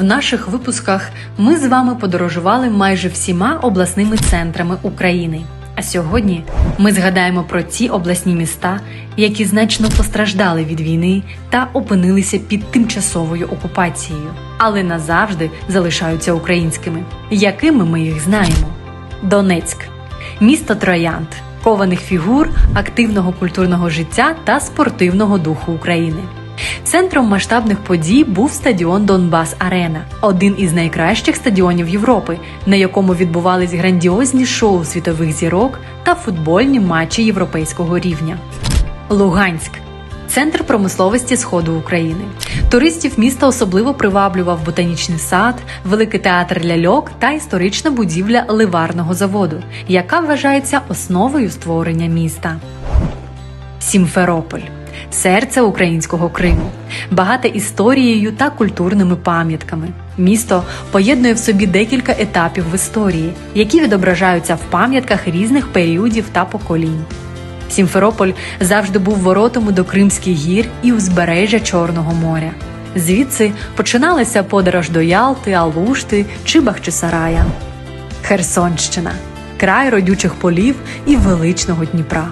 В наших випусках ми з вами подорожували майже всіма обласними центрами України. А сьогодні ми згадаємо про ті обласні міста, які значно постраждали від війни та опинилися під тимчасовою окупацією, але назавжди залишаються українськими, якими ми їх знаємо. Донецьк, місто Троянд, кованих фігур, активного культурного життя та спортивного духу України. Центром масштабних подій був стадіон Донбас Арена, один із найкращих стадіонів Європи, на якому відбувались грандіозні шоу світових зірок та футбольні матчі європейського рівня. Луганськ центр промисловості сходу України. Туристів міста особливо приваблював ботанічний сад, великий театр ляльок та історична будівля ливарного заводу, яка вважається основою створення міста. Сімферополь серце українського Криму, багате історією та культурними пам'ятками. Місто поєднує в собі декілька етапів в історії, які відображаються в пам'ятках різних періодів та поколінь. Сімферополь завжди був воротами до Кримських гір і узбережжя Чорного моря. Звідси починалася подорож до Ялти, Алушти чи Бахчисарая. Херсонщина край родючих полів і величного Дніпра.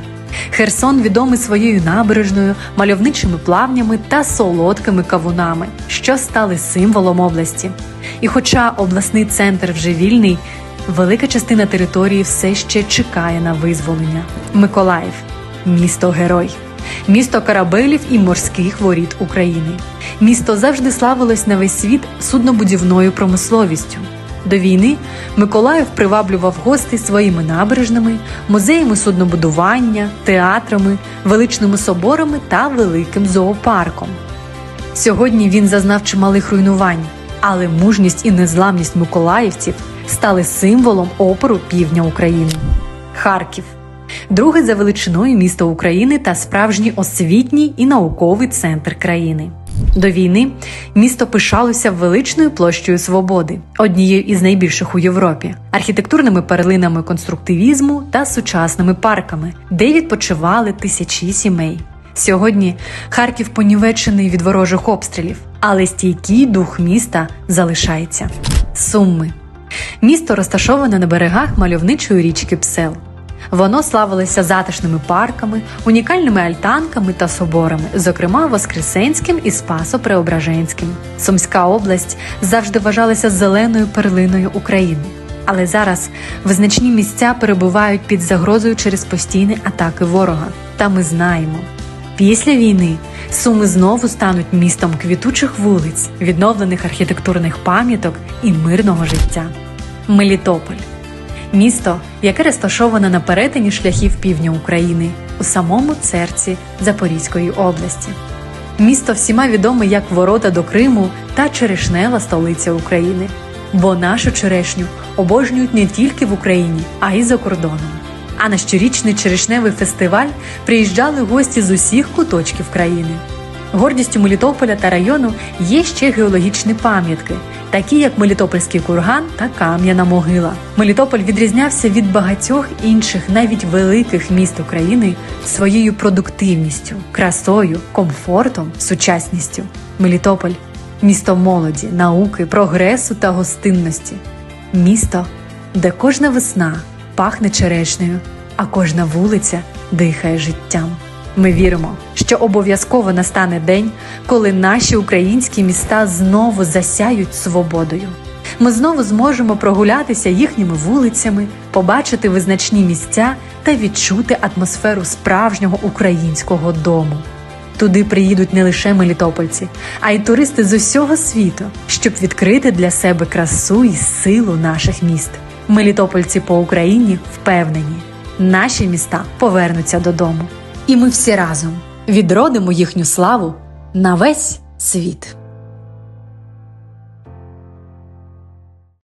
Херсон відомий своєю набережною, мальовничими плавнями та солодкими кавунами, що стали символом області. І хоча обласний центр вже вільний, велика частина території все ще чекає на визволення. Миколаїв місто герой, місто корабелів і морських воріт України. Місто завжди славилось на весь світ суднобудівною промисловістю. До війни Миколаїв приваблював гостей своїми набережними, музеями суднобудування, театрами, величними соборами та великим зоопарком. Сьогодні він зазнав чималих руйнувань, але мужність і незламність миколаївців стали символом опору півдня України. Харків друге за величиною місто України та справжній освітній і науковий центр країни. До війни місто пишалося величною площею свободи, однією із найбільших у Європі, архітектурними перлинами конструктивізму та сучасними парками, де відпочивали тисячі сімей. Сьогодні Харків понівечений від ворожих обстрілів, але стійкий дух міста залишається. Сумми місто розташоване на берегах мальовничої річки Псел. Воно славилося затишними парками, унікальними альтанками та соборами, зокрема Воскресенським і Спасо-Преображенським. Сумська область завжди вважалася зеленою перлиною України. Але зараз визначні місця перебувають під загрозою через постійні атаки ворога. Та ми знаємо, після війни Суми знову стануть містом квітучих вулиць, відновлених архітектурних пам'яток і мирного життя. Мелітополь місто, яке розташоване на перетині шляхів півдня України у самому серці Запорізької області. Місто всіма відоме як ворота до Криму та черешнева столиця України, бо нашу черешню обожнюють не тільки в Україні, а й за кордоном. А на щорічний черешневий фестиваль приїжджали гості з усіх куточків країни. Гордістю Мелітополя та району є ще геологічні пам'ятки, такі як Мелітопольський курган та Кам'яна могила. Мелітополь відрізнявся від багатьох інших, навіть великих міст України своєю продуктивністю, красою, комфортом, сучасністю. Мелітополь місто молоді, науки, прогресу та гостинності. Місто, де кожна весна пахне черешнею, а кожна вулиця дихає життям. Ми віримо, що обов'язково настане день, коли наші українські міста знову засяють свободою. Ми знову зможемо прогулятися їхніми вулицями, побачити визначні місця та відчути атмосферу справжнього українського дому. Туди приїдуть не лише мелітопольці, а й туристи з усього світу, щоб відкрити для себе красу і силу наших міст. Мелітопольці по Україні впевнені, наші міста повернуться додому і ми всі разом відродимо їхню славу на весь світ.